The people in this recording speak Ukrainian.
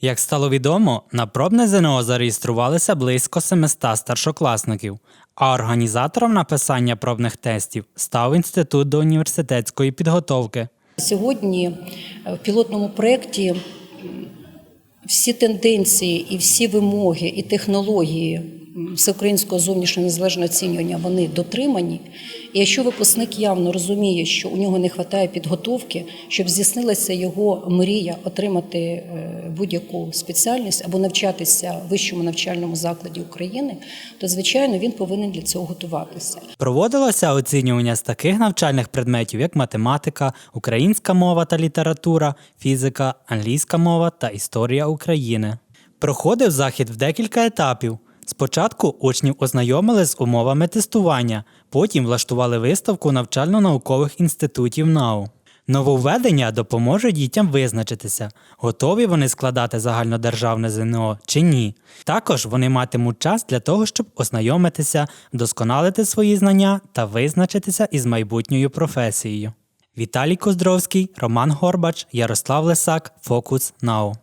Як стало відомо, на пробне ЗНО зареєструвалися близько 700 старшокласників, а організатором написання пробних тестів став Інститут до університетської підготовки. Сьогодні е, в пілотному проєкті всі тенденції і всі вимоги і технології всеукраїнського зовнішнього незалежного оцінювання вони дотримані. І якщо випускник явно розуміє, що у нього не вистачає підготовки, щоб здійснилася його мрія отримати е, будь-яку спеціальність або навчатися в вищому навчальному закладі України, то звичайно він повинен для цього готуватися. Проводилося оцінювання з таких навчальних предметів, як математика, українська мова та література, фізика, англійська мова та історія України. Проходив захід в декілька етапів. Спочатку учнів ознайомили з умовами тестування, потім влаштували виставку навчально-наукових інститутів НАУ. Нововведення допоможе дітям визначитися, готові вони складати загальнодержавне ЗНО чи ні. Також вони матимуть час для того, щоб ознайомитися, вдосконалити свої знання та визначитися із майбутньою професією. Віталій Коздровський, Роман Горбач, Ярослав Лисак, Фокус НАУ.